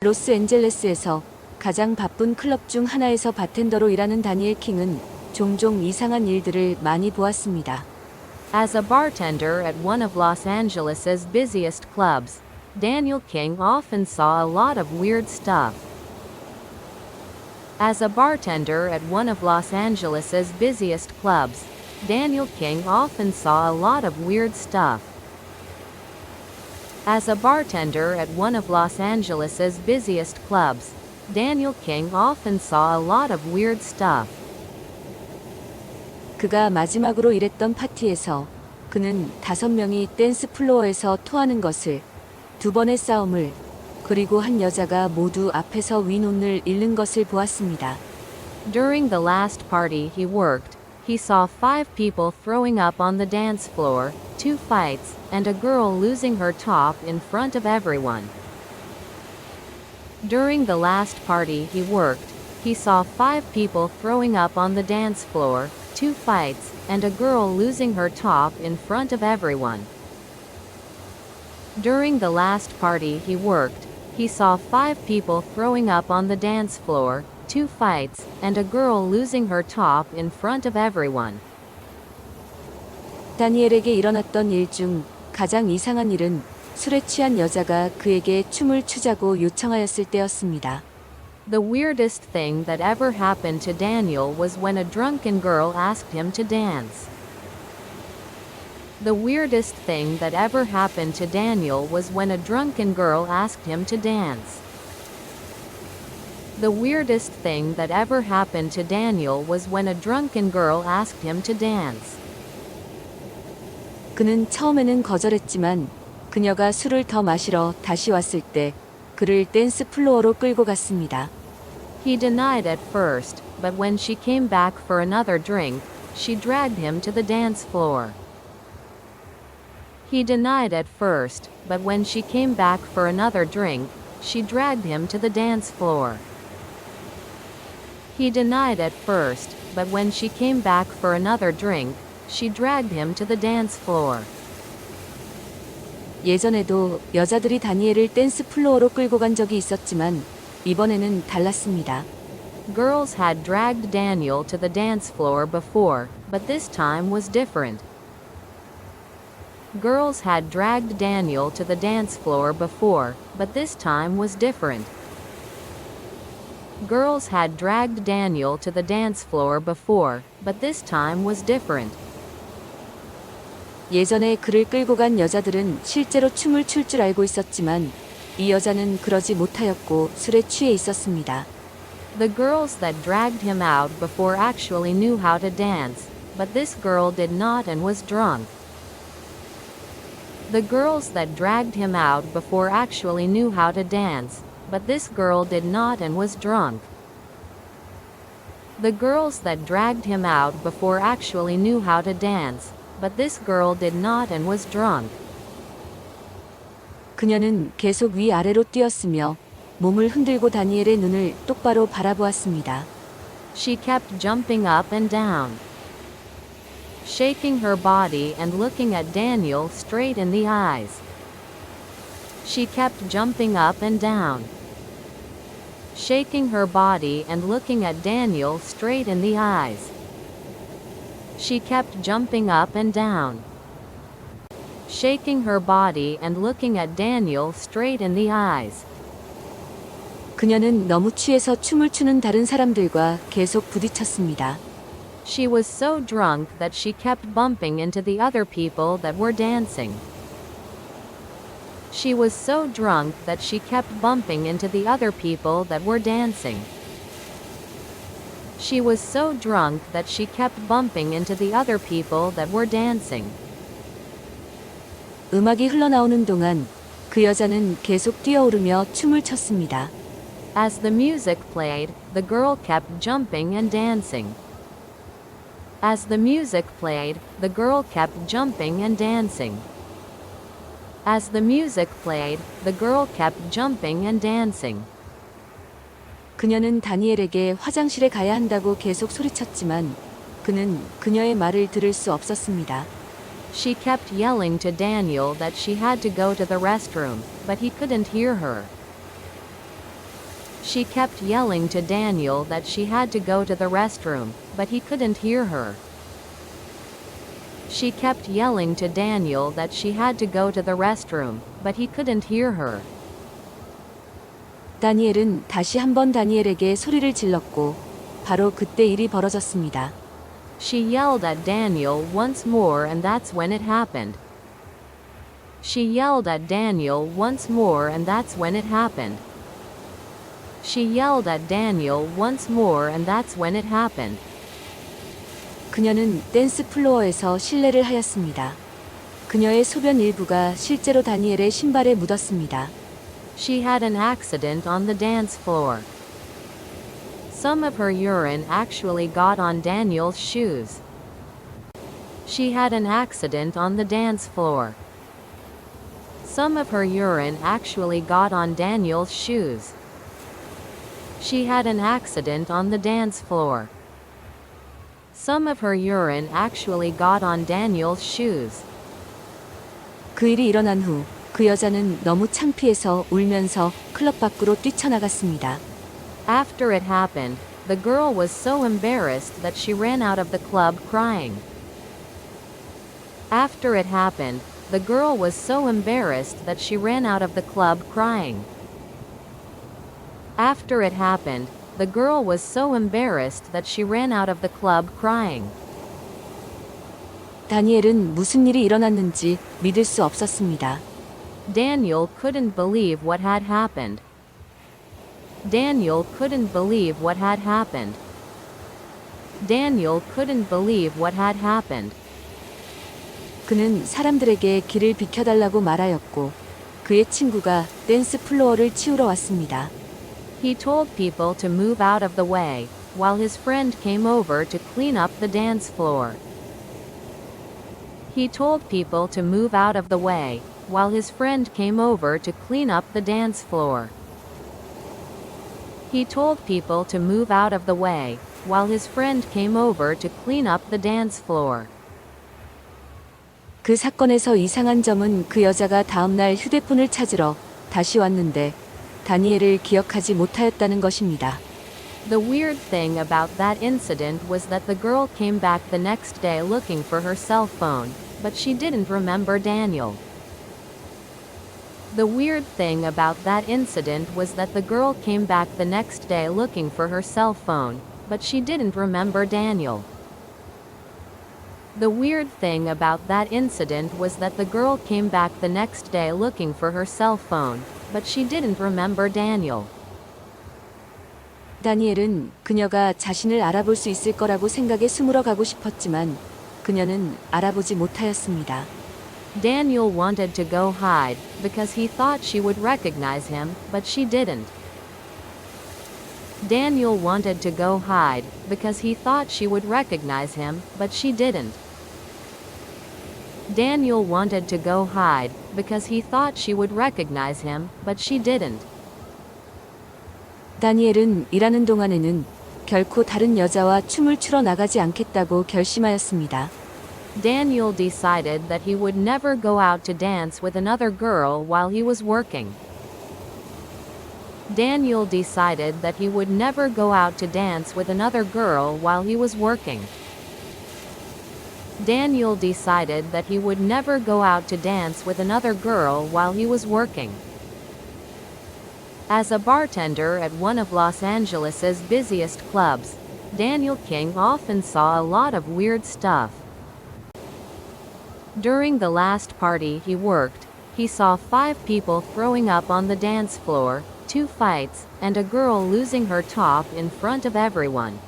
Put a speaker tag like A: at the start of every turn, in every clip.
A: 로스앤젤레스에서 가장 바쁜 클럽 중 하나에서 바텐더로 일하는 다니엘 킹은 종종 이상한 일들을 많이 보았습니다.
B: As a bartender at one of Los Angeles' busiest clubs, Daniel King often saw a lot of weird stuff. As a bartender at one of Los Angeles' busiest clubs, Daniel King often saw a lot of weird stuff. As a bartender at one of Los Angeles' busiest clubs, Daniel King often saw a lot of weird stuff.
A: 그가 마지막으로 일했던 파티에서 그는 다섯 명이 댄스 플로어에서 토하는 것을, 두 번의 싸움을, 그리고 한 여자가 모두 앞에서 윈온을 잃는 것을 보았습니다.
B: During the last party he worked, he saw five people throwing up on the dance floor, two fights, and a girl losing her top in front of everyone. During the last party he worked, he saw five people throwing up on the dance floor, two fights, and a girl losing her top in front of everyone. During the last party he worked, he saw five people throwing up on the dance floor, two fights, and a girl losing her top in front of everyone.
A: 다니엘에게 일어났던 일 중 가장 이상한 일은 술에 취한 여자가 그에게 춤을 추자고 요청하였을 때였습니다.
B: The weirdest thing that ever happened to Daniel was when a drunken girl asked him to dance. The weirdest thing that ever happened to Daniel was when a drunken girl asked him to dance. The weirdest thing that ever happened to Daniel was when a drunken girl asked him to dance.
A: 그는 처음에는 거절했지만 그녀가 술을 더 마시러 다시 왔을 때 그를 댄스 플로어로 끌고 갔습니다.
B: He denied at first, but when she came back for another drink, she dragged him to the dance floor. He denied at first, but when she came back for another drink, she dragged him to the dance floor. He denied at first, but when she came back for another drink, she dragged him to the dance floor.
A: 예전에도 여자들이 다니엘을 댄스 플로어로 끌고 간 적이 있었지만 이번에는 달랐습니다.
B: Girls had dragged Daniel to the dance floor before, but this time was different. Girls had dragged Daniel to the dance floor before, but this time was different. Girls had dragged Daniel to the dance floor before, but this time was different.
A: 예전에 그를 끌고 간 여자들은 실제로 춤을 출 줄 알고 있었지만 이 여자는 그러지 못하였고 술에 취해 있었습니다.
B: The girls that dragged him out before actually knew how to dance, but this girl did not and was drunk. The girls that dragged him out before actually knew how to dance, but this girl did not and was drunk. The girls that dragged him out before actually knew how to dance, but this girl did not and was drunk.
A: 그녀는 계속 위아래로 뛰었으며 몸을 흔들고 다니엘의 눈을 똑바로 바라보았습니다.
B: She kept jumping up and down, shaking her body and looking at Daniel straight in the eyes. She kept jumping up and down, shaking her body and looking at Daniel straight in the eyes. She kept jumping up and down, shaking her body and looking at Daniel straight in the eyes.
A: 그녀는 너무 취해서 춤을 추는 다른 사람들과 계속 부딪혔습니다.
B: She was so drunk that she kept bumping into the other people that were dancing. She was so drunk that she kept bumping into the other people that were dancing. She was so drunk that she kept bumping into the other people that were dancing.
A: 음악이 흘러나오는 동안 그 여자는 계속 뛰어오르며 춤을 췄습니다.
B: As the music played, the girl kept jumping and dancing. As the music played, the girl kept jumping and dancing. As the music played, the girl kept jumping and dancing.
A: 그녀는 다니엘에게 화장실에 가야 한다고 계속 소리쳤지만 그는 그녀의 말을 들을 수 없었습니다.
B: She kept yelling to Daniel that she had to go to the restroom, but he couldn't hear her. She kept yelling to Daniel that she had to go to the restroom, but he couldn't hear her. She kept yelling to Daniel that she had to go to the restroom, but he couldn't hear her.
A: 다니엘은 다시 한번 다니엘에게 소리를 질렀고 바로 그때 일이 벌어졌습니다.
B: She yelled at Daniel once more and that's when it happened. She yelled at Daniel once more and that's when it happened. She yelled at Daniel once more and that's when it happened.
A: 그녀는 댄스 플로어에서 실례를 하였습니다. 그녀의 소변 일부가 실제로 다니엘의 신발에 묻었습니다.
B: She had an accident on the dance floor. Some of her urine actually got on Daniel's shoes. She had an accident on the dance floor. Some of her urine actually got on Daniel's shoes. She had an accident on the dance floor. Some of her urine actually got on Daniel's shoes.
A: 그 일이 일어난 후 그 여자는 너무 창피해서 울면서 클럽 밖으로 뛰쳐나갔습니다.
B: After it happened, the girl was so embarrassed that she ran out of the club crying. After it happened, the girl was so embarrassed that she ran out of the club crying. After it happened, the girl was so embarrassed that she ran out of the club crying.
A: 다니엘은 무슨 일이 일어났는지 믿을 수 없었습니다.
B: Daniel couldn't believe what had happened. Daniel couldn't believe what had happened. Daniel couldn't believe what had happened.
A: 그는 사람들에게 길을 비켜달라고 말하였고 그의 친구가 댄스 플로어를 치우러 왔습니다.
B: He told people to move out of the way, while his friend came over to clean up the dance floor. He told people to move out of the way, while his friend came over to clean up the dance floor. He told people to move out of the way, while his friend came over to clean up the dance floor.
A: 그 사건에서 이상한 점은 그 여자가 다음날 휴대폰을 찾으러 다시 왔는데 다니엘을 기억하지 못하였다는 것입니다.
B: The weird thing about that incident was that the girl came back the next day looking for her cell phone, but she didn't remember Daniel. The weird thing about that incident was that the girl came back the next day looking for her cell phone, but she didn't remember Daniel. The weird thing about that incident was that the girl came back the next day looking for her cell phone, but she didn't remember Daniel.
A: 다니엘은 그녀가 자신을 알아볼 수 있을 거라고 생각에 숨으러 가고 싶었지만 그녀는 알아보지 못하였습니다.
B: Daniel wanted to go hide, because he thought she would recognize him, but she didn't. Daniel wanted to go hide, because he thought she would recognize him, but she didn't. Daniel wanted to go hide, because he thought she would recognize him, but she didn't.
A: 다니엘은 일하는 동안에는 결코 다른 여자와 춤을 추러 나가지 않겠다고 결심하였습니다.
B: Daniel decided that he would never go out to dance with another girl while he was working. Daniel decided that he would never go out to dance with another girl while he was working. Daniel decided that he would never go out to dance with another girl while he was working. As a bartender at one of Los Angeles's busiest clubs, Daniel King often saw a lot of weird stuff. During the last party he worked, he saw five people throwing up on the dance floor, two fights, and a girl losing her top in front of everyone.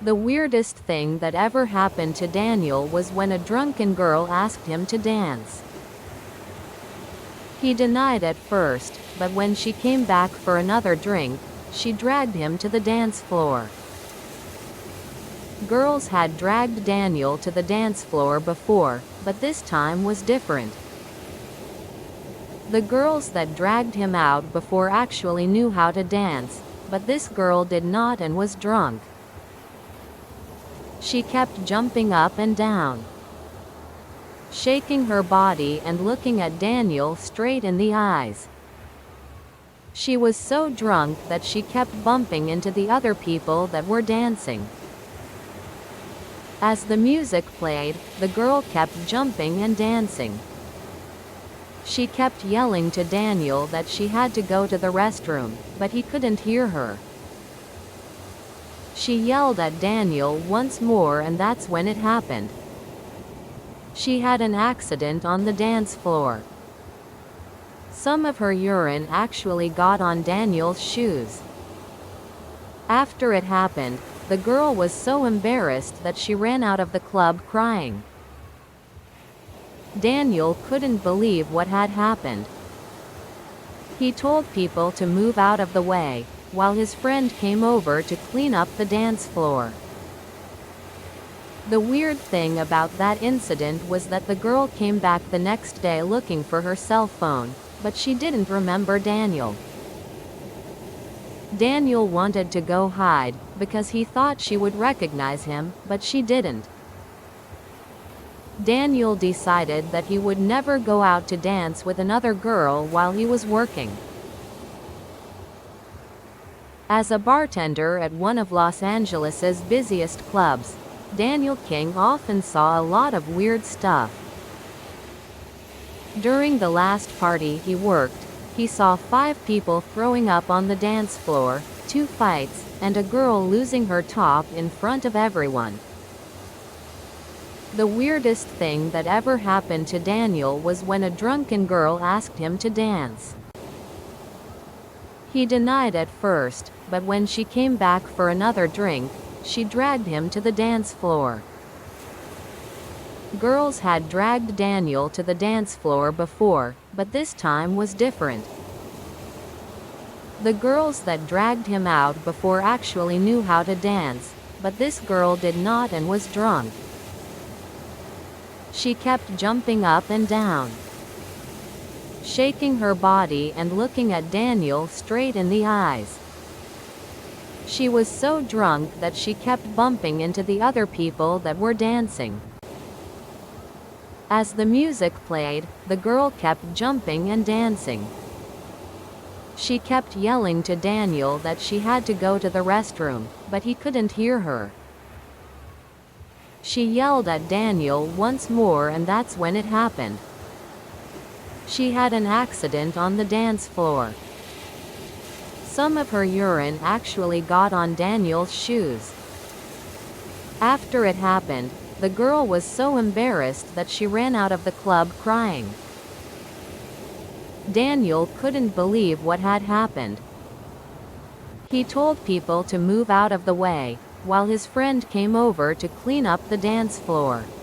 B: The weirdest thing that ever happened to Daniel was when a drunken girl asked him to dance. He denied at first, but when she came back for another drink, she dragged him to the dance floor. Girls had dragged Daniel to the dance floor before, but this time was different. The girls that dragged him out before actually knew how to dance, but this girl did not and was drunk. She kept jumping up and down, shaking her body and looking at Daniel straight in the eyes. She was so drunk that she kept bumping into the other people that were dancing. As the music played, the girl kept jumping and dancing. She kept yelling to Daniel that she had to go to the restroom, but he couldn't hear her. She yelled at Daniel once more and that's when it happened. She had an accident on the dance floor. Some of her urine actually got on Daniel's shoes. After it happened, the girl was so embarrassed that she ran out of the club crying. Daniel couldn't believe what had happened. He told people to move out of the way, while his friend came over to clean up the dance floor. The weird thing about that incident was that the girl came back the next day looking for her cell phone, but she didn't remember Daniel. Daniel wanted to go hide, because he thought she would recognize him, but she didn't. Daniel decided that he would never go out to dance with another girl while he was working. As a bartender at one of Los Angeles's busiest clubs, Daniel King often saw a lot of weird stuff. During the last party he worked, he saw five people throwing up on the dance floor, two fights, and a girl losing her top in front of everyone. The weirdest thing that ever happened to Daniel was when a drunken girl asked him to dance. He denied at first, but when she came back for another drink, she dragged him to the dance floor. Girls had dragged Daniel to the dance floor before, but this time was different. The girls that dragged him out before actually knew how to dance, but this girl did not and was drunk. She kept jumping up and down, shaking her body and looking at Daniel straight in the eyes. She was so drunk that she kept bumping into the other people that were dancing. As the music played, the girl kept jumping and dancing. She kept yelling to Daniel that she had to go to the restroom, but he couldn't hear her. She yelled at Daniel once more and that's when it happened. She had an accident on the dance floor. Some of her urine actually got on Daniel's shoes. After it happened, the girl was so embarrassed that she ran out of the club crying. Daniel couldn't believe what had happened. He told people to move out of the way, while his friend came over to clean up the dance floor.